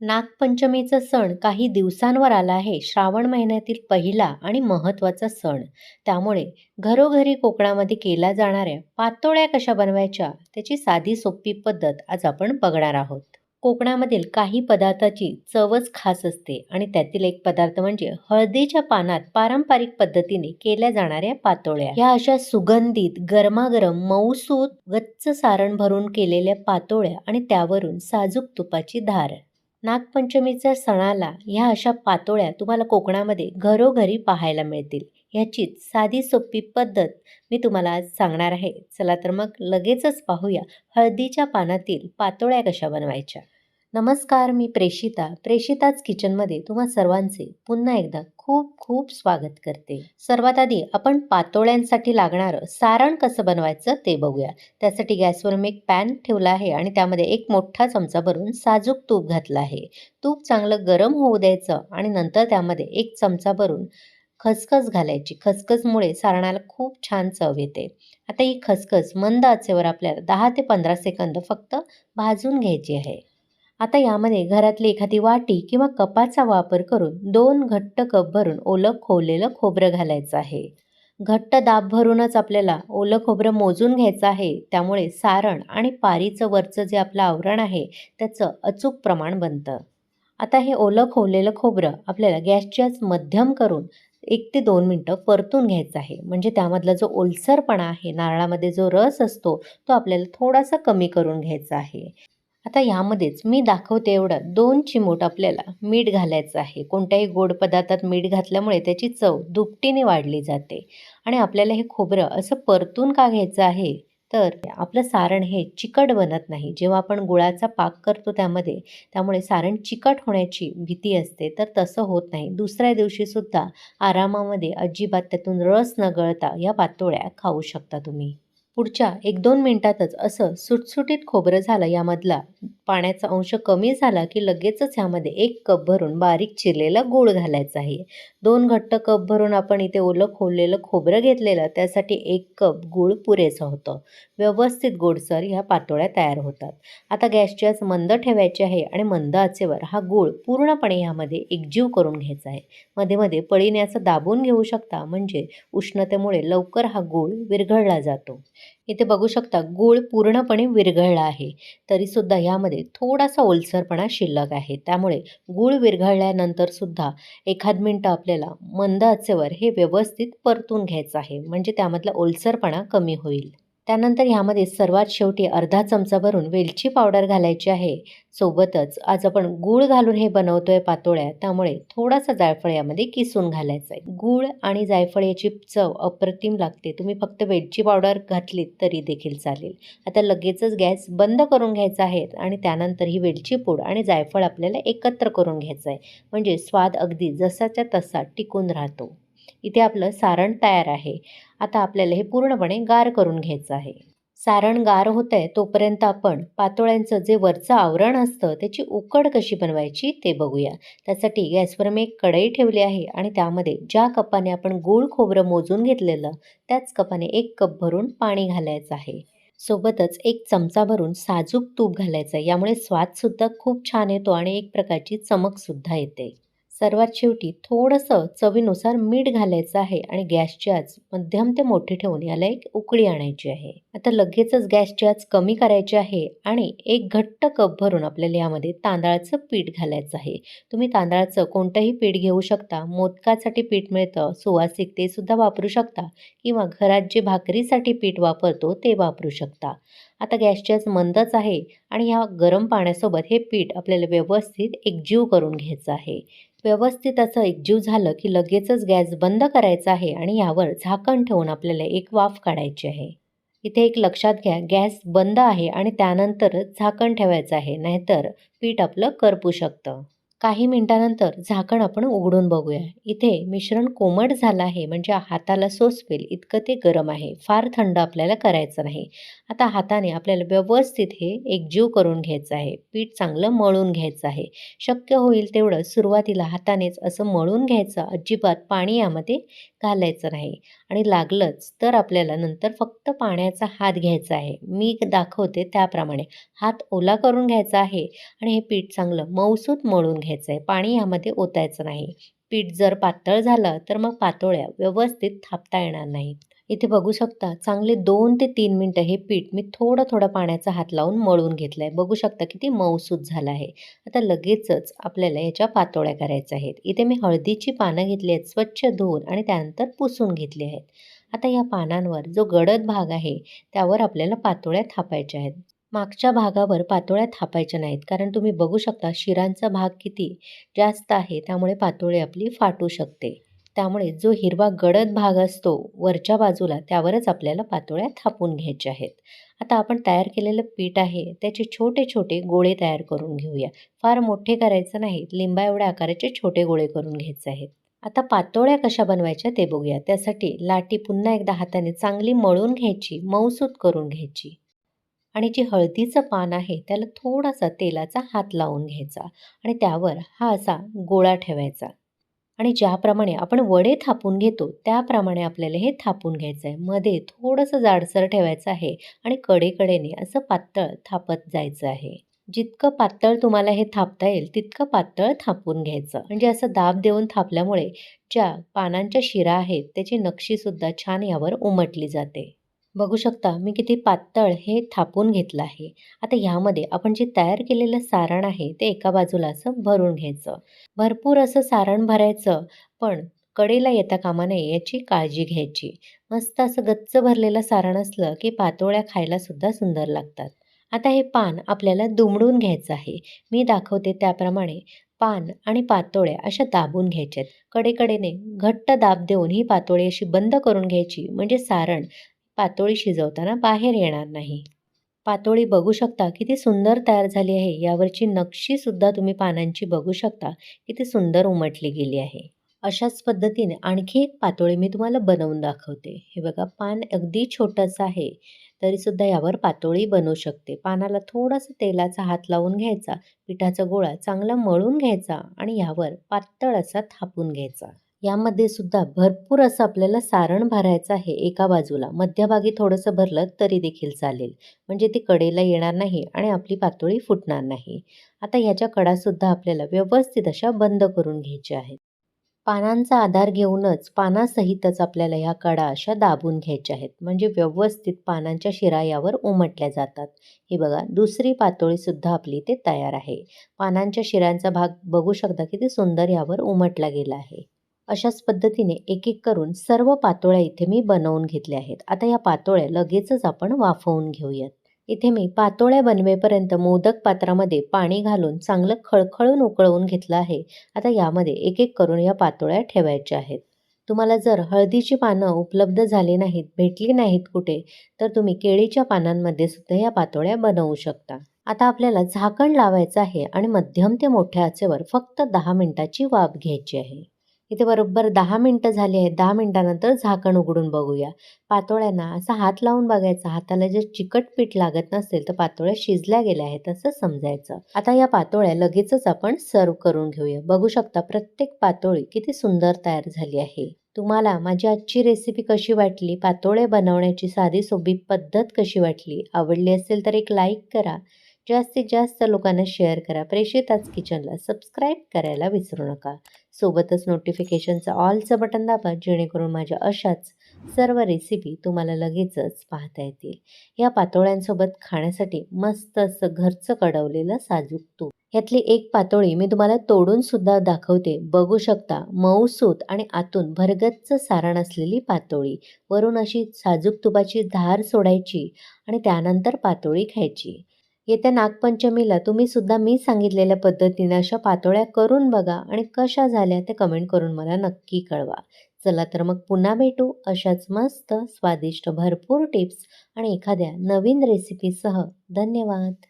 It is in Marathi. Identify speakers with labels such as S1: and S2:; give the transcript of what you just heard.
S1: नागपंचमीचा सण काही दिवसांवर आला आहे. श्रावण महिन्यातील पहिला आणि महत्त्वाचा सण. त्यामुळे घरोघरी कोकणामध्ये केल्या जाणाऱ्या पातोळ्या कशा बनवायच्या त्याची साधी सोपी पद्धत आज आपण बघणार आहोत. कोकणामधील काही पदार्थाची चवच खास असते आणि त्यातील एक पदार्थ म्हणजे हळदीच्या पानात पारंपरिक पद्धतीने केल्या जाणाऱ्या पातोळ्या. ह्या अशा सुगंधित गरमागरम मऊसूत गच्च सारण भरून केलेल्या पातोळ्या आणि त्यावरून साजूक तुपाची धार. नागपंचमीच्या सणाला ह्या अशा पातोळ्या तुम्हाला कोकणामध्ये घरोघरी पाहायला मिळतील. ह्याचीच साधी सोपी पद्धत मी तुम्हाला आज सांगणार आहे. चला तर मग लगेचच पाहूया हळदीच्या पानातील पातोळ्या कशा बनवायच्या. नमस्कार मी प्रेषिता प्रेषिताच किचनमध्ये तुम्हा सर्वांचे पुन्हा एकदा खूप खूप स्वागत करते. सर्वात आधी आपण पातोळ्यांसाठी लागणारं सारण कसं बनवायचं ते बघूया. त्यासाठी गॅसवर मी एक पॅन ठेवला आहे आणि त्यामध्ये एक मोठा चमचा भरून साजूक तूप घातला आहे. तूप चांगलं गरम होऊ द्यायचं आणि नंतर त्यामध्ये एक चमचा भरून खसखस घालायची. खसखसमुळे सारणाला खूप छान चव येते. आता ही खसखस मंद आचेवर आपल्याला दहा ते पंधरा सेकंद फक्त भाजून घ्यायची आहे. आता यामध्ये घरातली एखादी वाटी किंवा कपाचा वापर करून दोन घट्ट कप भरून ओलं खोवलेलं खोबरं घालायचं आहे. घट्ट दाब भरूनच आपल्याला ओलं खोबरं मोजून घ्यायचं आहे. त्यामुळे सारण आणि पारीचं वरचं जे आपलं आवरण आहे त्याचं अचूक प्रमाण बनतं. आता हे ओलं खोवलेलं खोबरं आपल्याला गॅसच्याच मध्यम करून एक ते दोन मिनटं परतून घ्यायचं आहे. म्हणजे त्यामधला जो ओलसरपणा आहे नारळामध्ये जो रस असतो तो आपल्याला थोडासा कमी करून घ्यायचा आहे. आता यामध्येच मी दाखवते एवढं. दोन चिमूट आपल्याला मीठ घालायचं आहे. कोणत्याही गोड पदार्थात मीठ घातल्यामुळे त्याची चव दुपटीने वाढली जाते. आणि आपल्याला हे खोबरं असं परतून का घ्यायचं आहे? तर आपलं सारण हे चिकट बनत नाही. जेव्हा आपण गुळाचा पाक करतो त्यामध्ये त्यामुळे सारण चिकट होण्याची भीती असते. तर तसं होत नाही. दुसऱ्या दिवशीसुद्धा आरामामध्ये अजिबात त्यातून रस न गळता या पातोळ्या खाऊ शकता तुम्ही. पुढच्या एक दोन मिनटातच असं सुटसुटीत खोबरं झालं यामधला. पाण्याचा अंश कमी झाला की लगेचच ह्यामध्ये एक कप भरून बारीक चिरलेला गूळ घालायचा आहे. दोन घट्ट कप भरून आपण इथे ओलं खोललेलं खोबरं घेतलेलं त्यासाठी एक कप गूळ पुरेसं होतं. व्यवस्थित गोडसर ह्या पातोळ्या तयार होतात. आता गॅसची आज मंद ठेवायची आहे आणि मंद आचेवर हा गूळ पूर्णपणे ह्यामध्ये एकजीव करून घ्यायचा आहे. मध्ये मध्ये पळीने असं दाबून घेऊ शकता म्हणजे उष्णतेमुळे लवकर हा गूळ विरघळला जातो. इथे बघू शकता गूळ पूर्णपणे विरघळला आहे. तरीसुद्धा ह्यामध्ये थोडासा ओलसरपणा शिल्लक आहे. त्यामुळे गूळ विरघळल्यानंतर सुद्धा एखाद मिनटं आपल्याला मंद आचेवर हे व्यवस्थित परतून घ्यायचं आहे. म्हणजे त्यामधला ओलसरपणा कमी होईल. त्यानंतर ह्यामध्ये सर्वात शेवटी अर्धा चमचा भरून वेलची पावडर घालायची आहे. सोबतच आज आपण गूळ घालून हे बनवतोय पातोळ्या त्यामुळे थोडासा जायफळ यामध्ये किसून घालायचा आहे गूळ आणि जायफळ याची चव अप्रतिम लागते. तुम्ही फक्त वेलची पावडर घातलीत तरी देखील चालेल. आता लगेचच गॅस बंद करून घ्यायचा आहे आणि त्यानंतर ही वेलची पूड आणि जायफळ आपल्याला एकत्र करून घ्यायचं आहे म्हणजे स्वाद अगदी जसाच्या तसा टिकून राहतो. इथे आपलं सारण तयार आहे. आता आपल्याला हे पूर्णपणे गार करून घ्यायचं आहे. सारण गार होत आहे तोपर्यंत आपण पातोळ्यांचं जे वरचं आवरण असतं त्याची उकड कशी बनवायची ते बघूया. त्यासाठी गॅसवर मी एक कढई ठेवली आहे आणि त्यामध्ये ज्या कपाने आपण गूळ खोबरं मोजून घेतलेलं त्याच कपाने एक कप भरून पाणी घालायचं आहे. सोबतच एक चमचा भरून साजूक तूप घालायचं आहे. यामुळे स्वादसुद्धा खूप छान येतो आणि एक प्रकारची चमकसुद्धा येते. सर्वात शेवटी थोडंसं चवीनुसार मीठ घालायचं आहे आणि गॅसची आज मध्यम ते मोठी ठेवून याला एक उकळी आणायची आहे. आता लगेचच गॅसची आज कमी करायची आहे आणि एक घट्ट कप भरून आपल्याला यामध्ये तांदळाचं पीठ घालायचं आहे. तुम्ही तांदळाचं कोणतंही पीठ घेऊ शकता मोदकासाठी पीठ मिळतं सुवासिक ते सुद्धा वापरू शकता किंवा घरात जे भाकरीसाठी पीठ वापरतो ते वापरू शकता. आता गॅसची आज मंदच आहे आणि ह्या गरम पाण्यासोबत हे पीठ आपल्याला व्यवस्थित एकजीव करून घ्यायचं आहे. व्यवस्थित असं एकजीव झालं की लगेचच गॅस बंद करायचा आहे आणि यावर झाकण ठेवून आपल्याला एक वाफ काढायची आहे. इथे एक लक्षात घ्या गॅस बंद आहे आणि त्यानंतर झाकण ठेवायचं आहे नाहीतर पीठ आपलं करपू शकतं. काही मिनिटानंतर झाकण आपण उघडून बघूया. इथे मिश्रण कोमट झालं आहे म्हणजे हाताला सोसवेल इतकं ते गरम आहे. फार थंड आपल्याला करायचं नाही. आता हाताने आपल्याला व्यवस्थित हे एकजीव करून घ्यायचं आहे. पीठ चांगलं मळून घ्यायचं आहे. शक्य होईल तेवढं सुरुवातीला हातानेच असं मळून घ्यायचं. अजिबात पाणी यामध्ये घालायचं नाही. आणि लागलंच तर आपल्याला नंतर फक्त पाण्याचा हात घ्यायचा आहे. मी दाखवते त्याप्रमाणे. हात ओला करून घ्यायचा आहे. आणि हे पीठ चांगलं मऊसूत मळून घ्यायचं आहे पाणी यामध्ये ओतायचं नाही. पीठ जर पातळ झालं तर मग पातोळ्या व्यवस्थित थापता येणार नाहीत. इथे बघू शकता चांगले दोन ते तीन मिनटं हे पीठ मी थोडं थोडं पाण्याचा हात लावून मळून घेतलं आहे बघू शकता किती मऊसूत झालं आहे. आता लगेचच आपल्याला याच्या पातोळ्या करायच्या आहेत. इथे मी हळदीची पानं घेतली आहेत स्वच्छ धुवून आणि त्यानंतर पुसून घेतली आहेत. आता या पानांवर जो गडद भाग आहे त्यावर आपल्याला पातोळ्या थापायच्या आहेत. मागच्या भागावर पातोळ्या थापायच्या नाहीत. कारण तुम्ही बघू शकता शिरांचा भाग किती जास्त आहे त्यामुळे पातोळी आपली फाटू शकते. त्यामुळे जो हिरवा गडद भाग असतो वरच्या बाजूला त्यावरच आपल्याला पातोळ्या थापून घ्यायच्या आहेत. आता आपण तयार केलेलं पीठ आहे त्याचे छोटे छोटे गोळे तयार करून घेऊया. फार मोठे करायचं नाही लिंबा एवढ्या आकाराचे छोटे गोळे करून घ्यायचे आहेत. आता पातोळ्या कशा बनवायच्या ते बघूया. त्यासाठी लाटी पुन्हा एकदा हाताने चांगली मळून घ्यायची मऊसूत करून घ्यायची. आणि जे हळदीचं पान आहे त्याला थोडासा तेलाचा हात लावून घ्यायचा आणि त्यावर हा असा गोळा ठेवायचा. आणि ज्याप्रमाणे आपण वडे थापून घेतो त्याप्रमाणे आपल्याला हे थापून घ्यायचं आहे मध्ये थोडंसं जाडसर ठेवायचं आहे आणि कडेकडेने असं पातळ थापत जायचं आहे. जितकं पातळ तुम्हाला हे थापता येईल तितकं पातळ थापून घ्यायचं. म्हणजे असं दाब देऊन थापल्यामुळे ज्या पानांच्या शिरा आहेत त्याची नक्षीसुद्धा छान यावर उमटली जाते. बघू शकता मी किती पातळ हे थापून घेतलं आहे. आता ह्यामध्ये आपण जे तयार केलेलं सारण आहे ते एका बाजूला असं भरून घ्यायचं. भरपूर असं सारण भरायचं पण कडेला येता कामा नये याची काळजी घ्यायची. मस्त असं गच्च भरलेलं सारण असलं की पातोळ्या खायला सुद्धा सुंदर लागतात. आता हे पान आपल्याला दुमडून घ्यायचं आहे. मी दाखवते त्याप्रमाणे पान आणि पातोळ्या अशा दाबून घ्यायच्यात. कडेकडेने घट्ट दाब देऊन ही पातोळी अशी बंद करून घ्यायची म्हणजे सारण पातोळी शिजवताना बाहेर येणार नाही. पातोळी बघू शकता किती सुंदर तयार झाली आहे. यावरची नक्षीसुद्धा तुम्ही पानांची बघू शकता किती सुंदर उमटली गेली आहे. अशाच पद्धतीने आणखी एक पातोळी मी तुम्हाला बनवून दाखवते. हे बघा पान अगदी छोटंसं आहे. तरीसुद्धा यावर पातोळी बनवू शकते. पानाला थोडासा तेलाचा हात लावून घ्यायचा पिठाचा गोळा चांगला मळून घ्यायचा आणि यावर पातळ असा थापून घ्यायचा. यामध्ये सुद्धा भरपूर असं आपल्याला सारण भरायचं आहे एका बाजूला. मध्यभागी थोडंसं भरलं तरी देखील चालेल. म्हणजे ती कडेला येणार नाही आणि आपली पातोळी फुटणार नाही. आता ह्याच्या कडासुद्धा आपल्याला व्यवस्थित अशा बंद करून घ्यायच्या आहेत. पानांचा आधार घेऊनच पानासहितच आपल्याला ह्या कडा अशा दाबून घ्यायच्या आहेत. म्हणजे व्यवस्थित पानांच्या शिरा यावर उमटल्या जातात. हे बघा दुसरी पातोळीसुद्धा आपली ते तयार आहे. पानांच्या शिरांचा भाग बघू शकता किती सुंदर यावर उमटला गेला आहे. अशाच पद्धतीने एक एक करून सर्व पातोळ्या इथे मी बनवून घेतल्या आहेत. आता या पातोळ्या लगेचच आपण वाफवून घेऊयात. इथे मी पातोळ्या बनवेपर्यंत मोदक पात्रामध्ये पाणी घालून चांगलं खळखळून उकळवून घेतलं आहे. आता यामध्ये एक एक करून या पातोळ्या ठेवायच्या आहेत. तुम्हाला जर हळदीची पानं उपलब्ध झाली नाहीत भेटली नाहीत कुठे तर तुम्ही केळीच्या पानांमध्ये सुद्धा या पातोळ्या बनवू शकता. आता आपल्याला झाकण लावायचं आहे आणि मध्यम ते मोठ्या आचेवर फक्त दहा मिनिटाची वाफ घ्यायची आहे. इथे बरोबर दहा मिनटं झाली आहेत. दहा मिनटानंतर झाकण उघडून बघूया. पातोळ्यांना असा हात लावून बघायचा. हाताला जर चिकट पीठ लागत नसेल तर पातोळ्या शिजल्या गेल्या आहेत असं समजायचं. आता या पातोळ्या लगेचच आपण सर्व करून घेऊया. बघू शकता प्रत्येक पातोळी किती सुंदर तयार झाली आहे. तुम्हाला माझी आजची रेसिपी कशी वाटली? पातोळे बनवण्याची साधी सोबी पद्धत कशी वाटली? आवडली असेल तर एक लाईक करा. जास्तीत जास्त लोकांना शेअर करा. प्रेषिताच किचनला सबस्क्राईब करायला विसरू नका. सोबतच नोटिफिकेशनचं ऑलचं बटन दाबा जेणेकरून माझ्या अशाच सर्व रेसिपी तुम्हाला लगेचच पाहता येतील. या पातोळ्यांसोबत खाण्यासाठी मस्त असं घरचं कडवलेलं साजूक तूप. यातली एक पातोळी मी तुम्हाला तोडून सुद्धा दाखवते. बघू शकता मऊसूत आणि आतून भरगच्च सारण असलेली पातोळी. वरून अशी साजूक तुपाची धार सोडायची आणि त्यानंतर पातोळी खायची. येत्या नागपंचमीला तुम्ही सुद्धा मी सांगितलेल्या पद्धतीने अशा पातोळ्या करून बघा आणि कशा झाल्या ते कमेंट करून मला नक्की कळवा. चला तर मग पुन्हा भेटू अशाच मस्त स्वादिष्ट भरपूर टिप्स आणि एखाद्या नवीन रेसिपीसह धन्यवाद.